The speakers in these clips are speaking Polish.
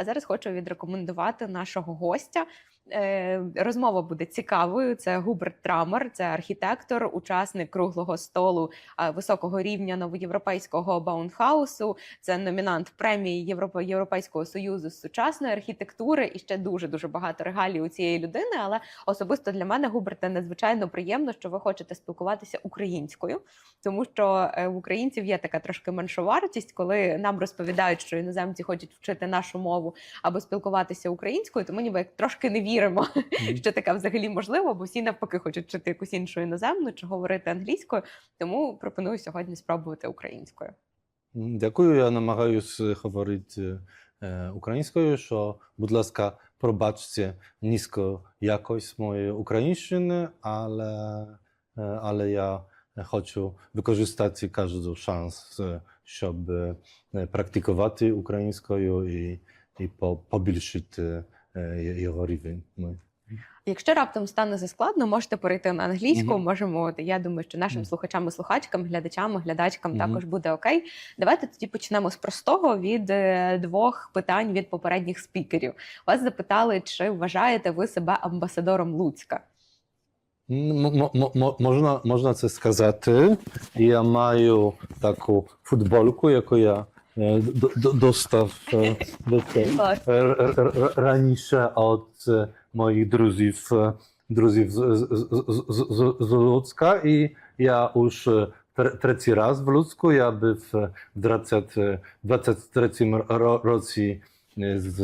А зараз хочу відрекомендувати нашого гостя. Е, Розмова буде цікавою. Це Губерт Трамер, це архітектор, учасник круглого столу високого рівня новоєвропейського Баунхаусу. Це номінант премії Європа- Європейського союзу з сучасної архітектури і ще дуже дуже багато регалій у цієї людини. Але особисто для мене, Губерте, надзвичайно приємно, що ви хочете спілкуватися українською, тому що е, в українців є така трошки меншовартість, коли нам розповідають, що іноземці хочуть вчити нашу мову або спілкуватися українською, то ми ніби як трошки не віримо, що таке взагалі можливо, бо всі навпаки хочуть вчити якусь іншу іноземну чи говорити англійською. Тому пропоную сьогодні спробувати українською. Дякую. Я намагаюсь говорити е, українською, що, будь ласка, пробачте низько якость моєї українщини, але, е, але я хочу використати кожну шанс, е, щоб практикувати українською і, і побільшити його рівень. мій. Якщо раптом стане заскладно, можете перейти на англійську. Мгм. Можемо, я думаю, що нашим Мгм. слухачам і слухачкам, глядачам, глядачкам Мгм. також буде окей. Давайте тоді почнемо з простого від е, двох питань від попередніх спікерів. Вас запитали, чи вважаєте ви себе амбасадором Луцька? М- Можна, можна це сказати. Я маю таку футболку, яку я E, do, do, dostaw, e, dostaw e, ranisza od moich druzów, druzów z, z, z, z Ludzka i ja już trzeci raz w Ludzku, ja by w 20, 23 roku z, z,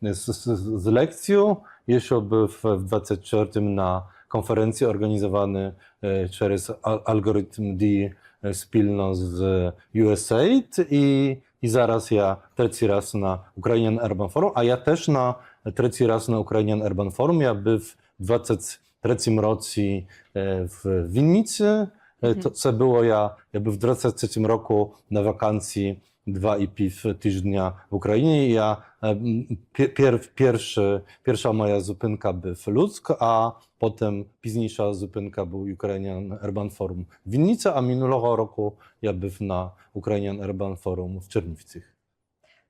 z, z lekcją, jeszcze by w 24 na konferencji organizowany przez algorytm D e, spilno z USAID i, i zaraz ja trzeci raz na Ukrainian Urban Forum, a ja też na trzeci raz na Ukrainian Urban Forum. Ja był w 23 roku e, w Winnicy. E, To, co było ja, ja był w 23 roku na wakacji dwa i pół tygodnia w Ukrainie ja pier, pier, pierwszy, pierwsza moja zupynka był w Ludzk, a potem późniejsza zupynka był Ukrainian Urban Forum w Winnicy, a minulego roku ja był na Ukrainian Urban Forum w Czerniwcach.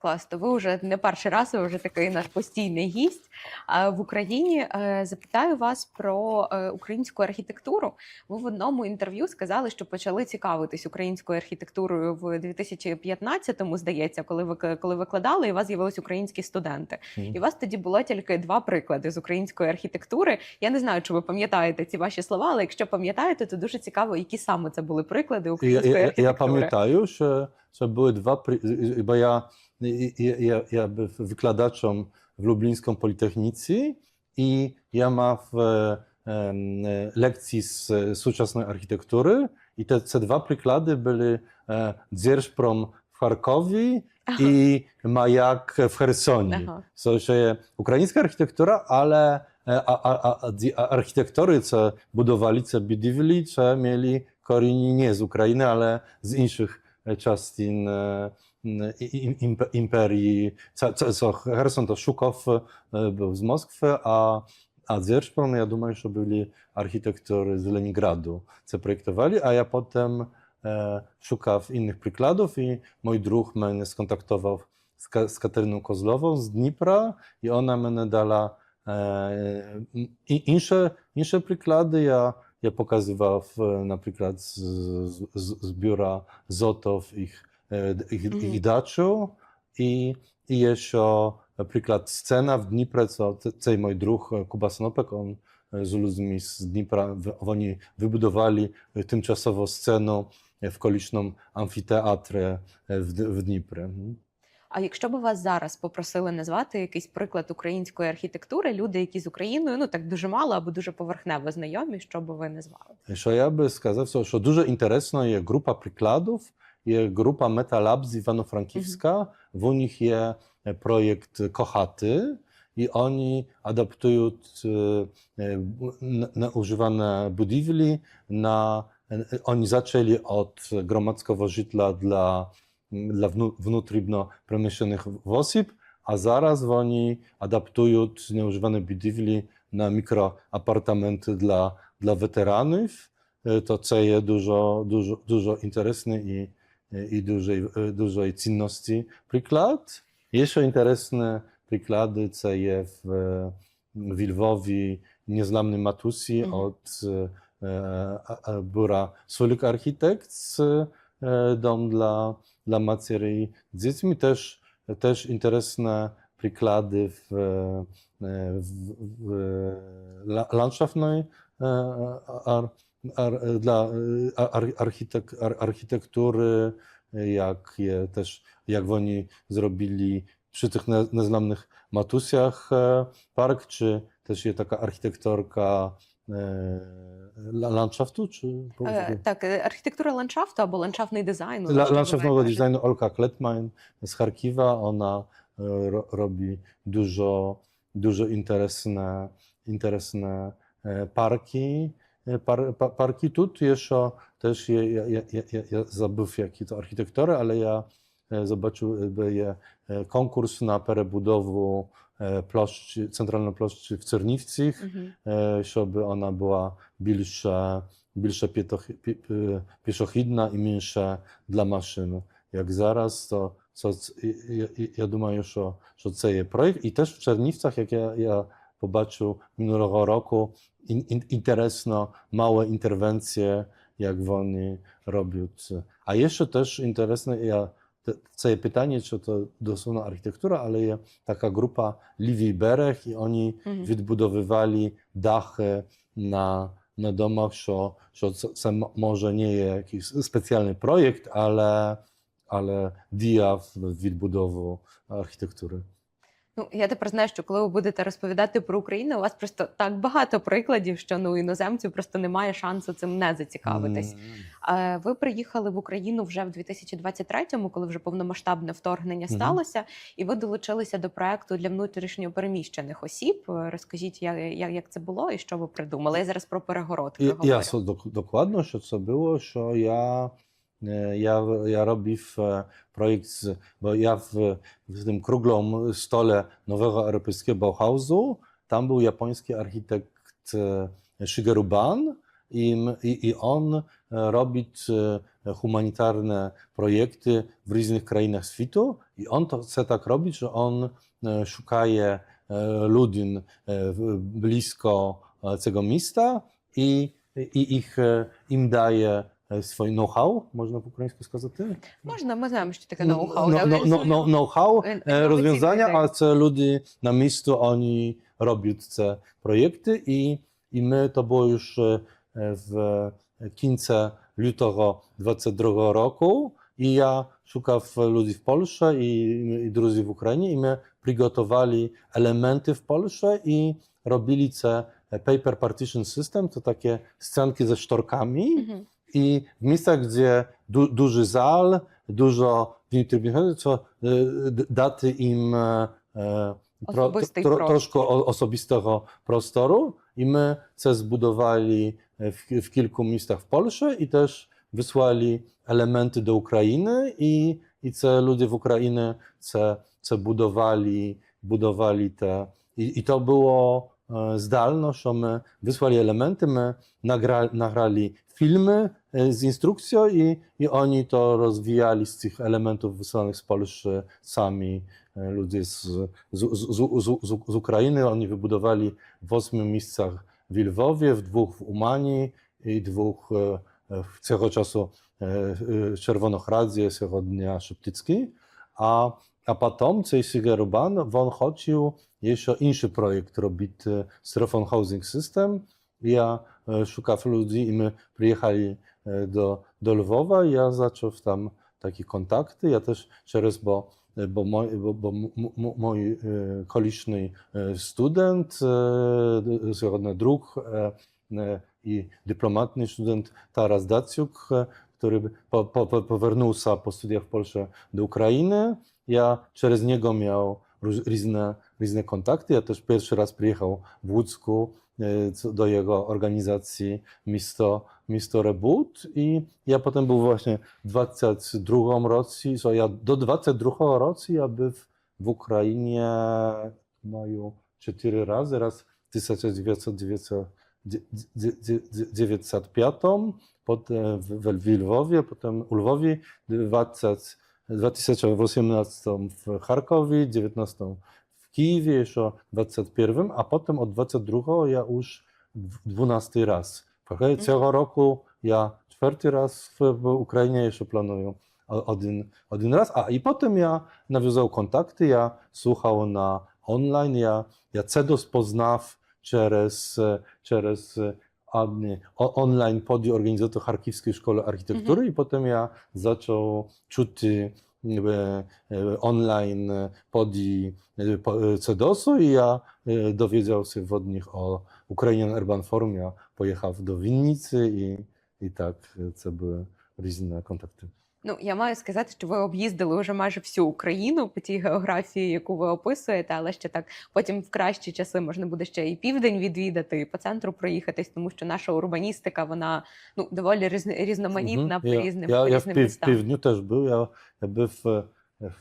Клас, то ви вже не перший раз, ви вже такий наш постійний гість. В Україні е, запитаю вас про е, українську архітектуру. Ви в одному інтерв'ю сказали, що почали цікавитись українською архітектурою в 2015-му, здається, коли ви коли викладали, і у вас з'явились українські студенти. І у вас тоді було тільки два приклади з української архітектури. Я не знаю, чи ви пам'ятаєте ці ваші слова, але якщо пам'ятаєте, то дуже цікаво, які саме це були приклади української архітектури. pamiętam, że, że były dwa, pri- bo ja, ja, ja w lublińską politechnicy i ja mam w e, lekcji z współczesnej architektury i te, te dwa przykłady były e, Dzierżprom w Charkowie i Majak w Hersonie. So, że ukraińska architektura, ale e, a, a, a, a architektory, co budowali, co budowali, co mieli korzenie nie z Ukrainy, ale z innych części imperii. Co, co, co Herson to Szukow e, był z Moskwy, a, a Dzierżprom, ja думаю, że byli architektorzy z Leningradu, co projektowali, a ja potem e, szukał innych przykładów i mój druh mnie skontaktował z, Ka- z Kateryną Kozlową z Dnipra i ona mnie dała e, i, inne, inne przykłady. Ja, ja pokazywał w- na przykład z, z, z z biura Zotow ich, e, ich, Mhm. ich daczu i, i jeszcze przykład scena w Dniprze, co te- tej mój druh Kuba Snopek, on z ludźmi z Dnipra, oni wybudowali tymczasowo scenę w e, w, D- w Dniprze. Mhm. А якщо б вас зараз попросили назвати якийсь приклад української архітектури, люди, які з Україною ну так дуже мало або дуже поверхнево знайомі, що би ви назвали? Що я би сказав, що, дуже інтересно є група прикладів, je grupa Metalabs Iwano-Frankiwska, mhm. w nich je projekt Kochaty i oni adaptują e, używane budowli na e, oni zaczęli od gromadskiego żytla dla, dla wnutribno przemieszczonych osób, a zaraz oni adaptują nieużywane budowli na mikroapartamenty dla, dla weteranów. E, to ceje dużo, dużo, dużo interesny i i dużej, dużej cenności przykład. Jeszcze interesne przykłady, co jest w, w Lwowie, niezlamny Matusi Mhm. od e, biura Sulik Architects, e, dom dla, dla Macierii z dziećmi. Też, też interesne przykłady w, e, w, w landszafnej e, ar, ar, dla e, ar, architek, ar, architektury, jak je też, jak oni zrobili przy tych ne, Matusjach e, park, czy też je taka architektorka e, Landschaftu? Czy tak, architektura landschaftu albo landschafty designu. La, tak designu tak? Olka Kletmain z Charkiwa, ona ro, robi dużo, dużo interesne, interesne parki E, Par, pa, parki tu jeszcze też je, ja, ja, ja, ja- ja zabył jaki to architektory, ale ja e, zobaczył e, je e, konkurs na перебудову e, ploszczy, centralnej ploszczy w Cerniwcich Мгм. e, żeby ona była більше, більше пітох- пі- пі- пішохідна і менше для машин. Як зараз, то, то ц- і- і- і- я думаю, що, що це є проєкт. І теж в Чернівцях, як я, я побачив минулого року, ін, ін, інтересно, мали інтервенції, як вони роблять. А ще теж інтересно, я, те- це є питання, чи то дословно архітектура, але є така група Лівій берег, і вони Мгм. відбудовували дахи на, на домах, що, що це, це м- може не є якийсь спеціальний проєкт, але, але дія в відбудову архітектури. Ну, я тепер знаю, що коли ви будете розповідати про Україну, у вас просто так багато прикладів, що ну іноземців просто немає шансу цим не зацікавитись. Е, Ви приїхали в Україну вже в 2023-му, коли вже повномасштабне вторгнення Мгм. сталося, і ви долучилися до проекту для внутрішньо переміщених осіб. Розкажіть, як, як, як це було і що ви придумали? Я зараз про перегородки говорю. я докладно, що це було, що я, ja, ja robię e, projekt, z, bo ja w, w tym kruglom stole nowego europejskiego Bauhausu, tam był japoński architekt e, Shigeru Ban i, i, i on e, robi humanitarne projekty w różnych krainach świtu i on to chce tak robić, że on szukaje ludzi blisko tego miasta i, i ich, im daje e, swój know-how, można po ukraińsku сказати? Можна, ми знаємо, що таке No, ноу-хау. no, no, no, no, know-how, Е, e, інноваційний rozwiązania, дизайн. a це люди на місто, вони роблять це проєкти, і, і ми то було już e, w кінці lutego 22 roku i ja szukав ludzi w Polsce i, i друзів в Україні, і ми przygotowali elementy w Polsce i robili це paper partition system, to takie scenki ze sztorkami, Мгм. I w miejscach, gdzie du, duży zal, dużo co y, daty im e, e, tro, troszkę osobistego prostoru. I my se zbudowali w, w kilku miejscach w Polsce i też wysłali elementy do Ukrainy i, i co ludzie w Ukrainie co, co budowali, budowali te. I, i to było E, zdalność, my wysłali elementy, my nagra, nagrali filmy e, z instrukcją i, i oni to rozwijali z tych elementów wysłanych z Polski sami e, ludzie z, z, z, z, z Ukrainy. Oni wybudowali w ośmiu miejscach w Lwowie, w dwóch w Umanii i dwóch w czasu Czerwonochradzie, Zachodnia Szeptycki, a a potem, co jest sugerowane, on chciał jeszcze inny projekt robić Strefon Housing System. Ja e, szukał ludzi i my przyjechali e, do, do Lwowa. Ja zaczął tam takie kontakty. Ja też przez, bo, e, bo, moj, bo, bo mój koliczny student, zgodny druk i dyplomatny student Taras Daciuk, który po, po, po, powrócił po studiach w Polsce do Ukrainy ja przez niego miał różne, różne kontakty. Ja też pierwszy raz przyjechał w Łódzku e, do jego organizacji Misto, Misto Reboot i ja potem był właśnie w 22 rocji, so ja do 22 rocji ja był w Ukrainie no maju cztery razy, raz w 1995, potem w, w Lwowie, potem u Lwowi 20 2018 w Charkowie, 19 w Kijowie, jeszcze 21, a potem od 22 ja już dw- 12 raz. Okej, Цього roku ja czwarty raz w, w Ukrainie jeszcze planuję o- один, один раз. А і потім я нав'язав контакти, я слухав на онлайн, я, я це доспознав через, е, через online podjął organizator Charkiwskiej Szkoły Architektury mhm. i potem ja zaczął czuty e, online podi e, e, CEDOS-u i ja dowiedział się od nich o Ukrainian Urban Forum. Ja pojechał do Winnicy i, i tak co były różne kontakty. Ну, я маю сказати, що ви об'їздили вже майже всю Україну по тій географії, яку ви описуєте, але ще так потім в кращі часи можна буде ще і південь відвідати, і по центру проїхатись, тому що наша урбаністика вона ну доволі різн- різноманітна по різним, ja, по різним Pi- w містам. Piwniu też był. Ja, ja był w,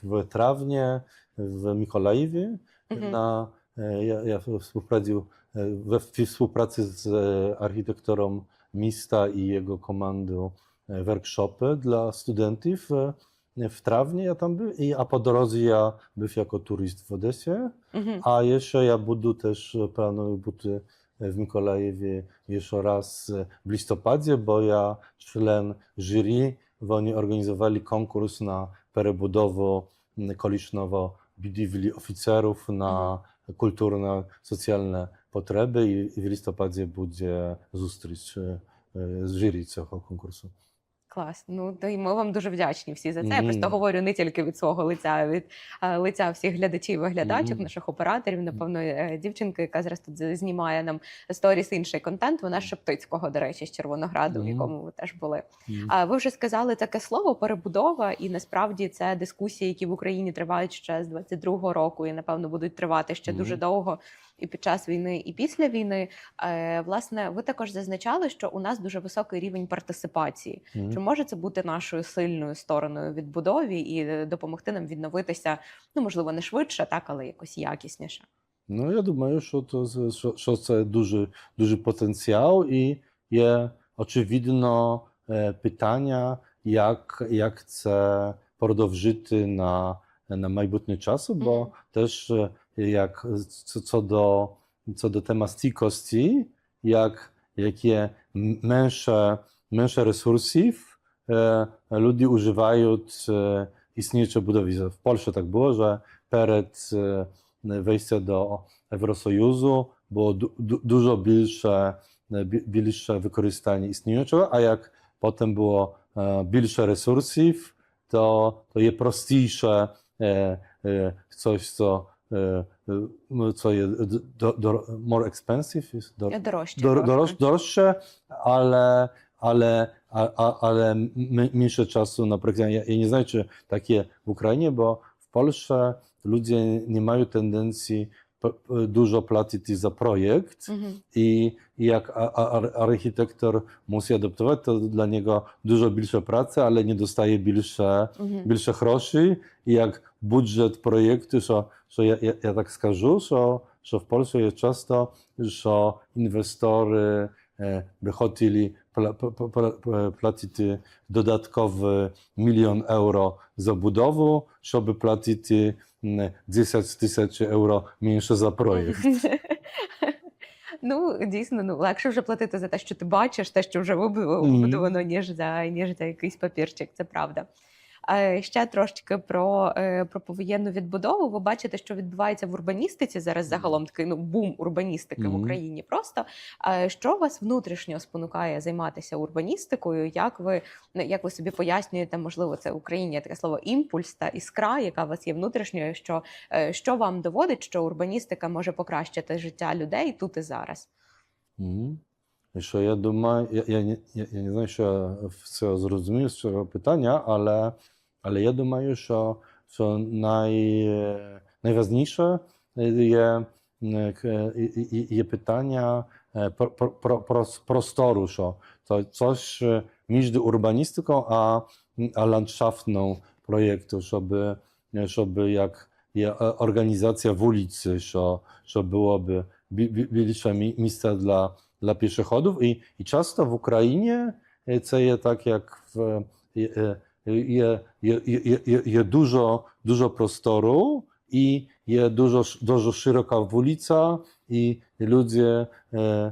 w Trawnie, w Mikołajewie. Mhm. Na, e, ja, ja współpracuję e, we współpracy z e, miasta i jego komandą e, workshopy dla studentów e, w Trawnie. Ja tam był, i, a po drodze ja był jako turyst w Odesie. Мгм. A jeszcze ja budu też e, planuję buty w Mikołajewie jeszcze raz e, w listopadzie, bo ja członek jury, bo oni organizowali konkurs na перебудову колишнього будівлі офіцерів на культурно соціальні потреби і, і в листопаді буде зустріч е, е, з журі цього конкурсу. Клас. Ну то й ми вам дуже вдячні всі за це. Я просто говорю не тільки від свого лиця, а від е, лиця всіх глядачів і глядачів, Мгм. наших операторів. Напевно, е, дівчинка, яка зараз тут знімає нам сторіс інший контент. Вона з Шептицького, до речі, з Червонограду, в якому ви теж були. А ви вже сказали таке слово перебудова, і насправді це дискусії, які в Україні тривають ще з 22-го року, і напевно будуть тривати ще Мгм. дуже довго. І під час війни, і після війни, Е, власне, ви також зазначали, що у нас дуже високий рівень партисипації. Мгм. Чи може це бути нашою сильною стороною відбудові і е, допомогти нам відновитися? Ну можливо, не швидше, так, але якось якісніше. Ну, я думаю, що, то, що, що це дуже, дуже потенціал і є очевидно е, питання, як, як це продовжити на, на майбутнє часу, бо Мгм. теж jak co, co, do, co do temastykosti, jak, jakie mniejsze, mniejsze resursów e, ludzie używają e, istniejące budownictwo. W Polsce tak było, że przed e, wejściem do Eurosojuzu było du, du, dużo bliższe, e, bliższe wykorzystanie istniejącego, a jak potem było e, bliższe resursów, to, to je prostsze e, e, coś, co E, no, co jest do, do, more expensive, jest do, dorożcie, ale, ale, a, ale mniejsze czasu na projektowanie. Ja, ja nie znaczy takie w Ukrainie, bo w Polsce ludzie nie mają tendencji E, dużo płacić za projekt mhm. i, i jak architektor musi adaptować, to dla niego dużo większa prace, ale nie dostaje większe, mhm. większe groszy i jak budżet projektu, że, ja, ja, ja tak skażę, że, w Polsce jest często, że inwestorzy by e, chcieli płacić dodatkowy milion euro za budowę, żeby płacić євро за будову, щоб платити м, 10 тисяч євро менше за проєкт. Ну, дійсно, ну легше вже платити за те, що ти бачиш, те, що вже вибудовано, mm -hmm. ніж за ніж за якийсь папірчик, це правда. Е, Ще трошки про, е, про повоєнну відбудову. Ви бачите, що відбувається в урбаністиці зараз загалом такий ну бум урбаністики в Україні. Просто Е, що вас внутрішньо спонукає займатися урбаністикою? Як ви ну, як ви собі пояснюєте, можливо, це в Україні таке слово імпульс та іскра, яка у вас є внутрішньою? Що, що вам доводить, що урбаністика може покращити життя людей тут і зараз? Mhm. I Що я думаю, я, я, я, я не знаю, що я все зрозумів з цього питання, але, але я думаю, що, що най, найважніше є, е, к- і- і- є питання е, про, про, про, про простору, що to coś e, między urbanistyką a, a landschaftną projektu, żeby, żeby jak je e, organizacja w ulicy, що, що byłoby bi- bi- bільше мі- місця для, для пішоходів. І, і часто в Україні е, це Y, je, je, je, je dużo, dużo prostoru i je dużo, dużo szeroka ulica i ludzie e,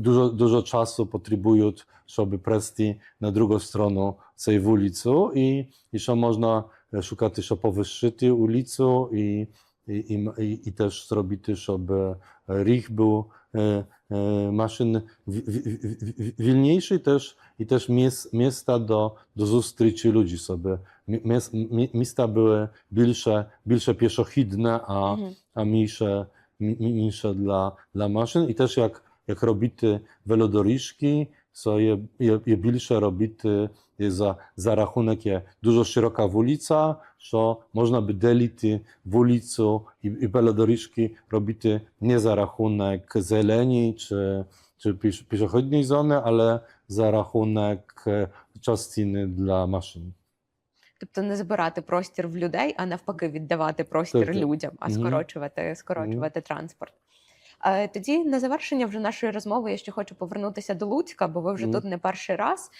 dużo, dużo czasu potrzebują, żeby przejść na drugą stronę tej ulicy i jeszcze można szukać jeszcze powyższyti ulicy i, i, i, i też zrobić, żeby rych był e, E, maszyn wilniejszy też i też miasta do, do zustryczy ludzi sobie. Miasta były bilsze, bilsze pieszochidne, a, mhm. a mniejsze, mniejsze dla, dla maszyn i też jak, jak robity welodoriszki, co je, je, je більше робити je za, za rachunek je dużo szeroka ulica, що можна би делити вулицю і, і велодоріжки робити не за рахунок зелені чи, чи піш, пішохідної зони, але за рахунок е, частини для машин. Тобто не забирати простір в людей, а навпаки, віддавати простір Так, так. людям, а Мгм. скорочувати, скорочувати транспорт. Е, Тоді на завершення вже нашої розмови я ще хочу повернутися до Луцька, бо ви вже Мгм. тут не перший раз.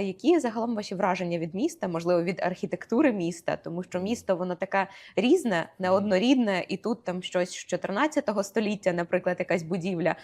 Які загалом ваші враження від міста, можливо, від архітектури міста, тому що місто воно таке різне, неоднорідне, і тут там щось з 14 століття, наприклад, якась будівля,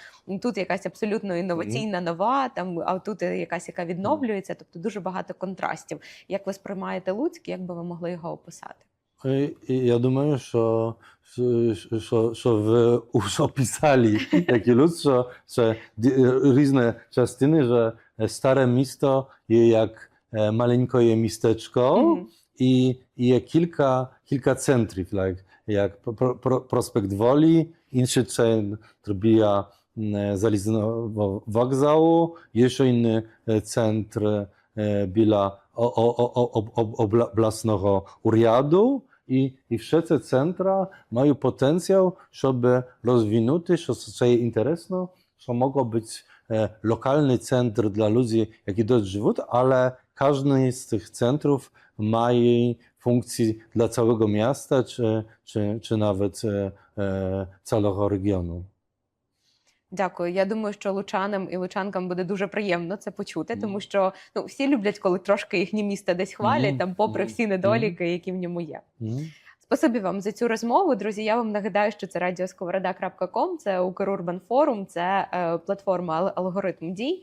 тут якась абсолютно інноваційна, нова, там а тут якась яка відновлюється, тобто дуже багато контрастів. Як ви сприймаєте Луцьк, як би ви могли його описати? І- і Я думаю, що, що, що, що ви вже описали, як і люд, що, що ді- різні частини, що старе місто є як е, маленьке містечко, Мгм. і, і є кілька, кілька центрів, like, як Про- Про- Проспект Волі, інший центр біля м, залізного вокзалу, є ще інший е, центр е, біля o- o- o- o- ob- обласного уряду, i, i wszyscy centra mają potencjał, żeby rozwinuty, co jest interesno, co mogło być e, lokalny centr dla ludzi, jaki dość żywot, ale każdy z tych centrów ma jej funkcji dla całego miasta, czy, czy, czy nawet e, e całego regionu. Дякую. Я думаю, що лучанам і лучанкам буде дуже приємно це почути, тому що ну всі люблять, коли трошки їхнє місто десь хвалять, Мгм. там, попри Мгм. всі недоліки, які в ньому є. Mhm. Спасибі вам за цю розмову. Друзі, я вам нагадаю, що це радіосковорода.ком, це Укрурбан Форум, це е, платформа «Ал- алгоритм дій.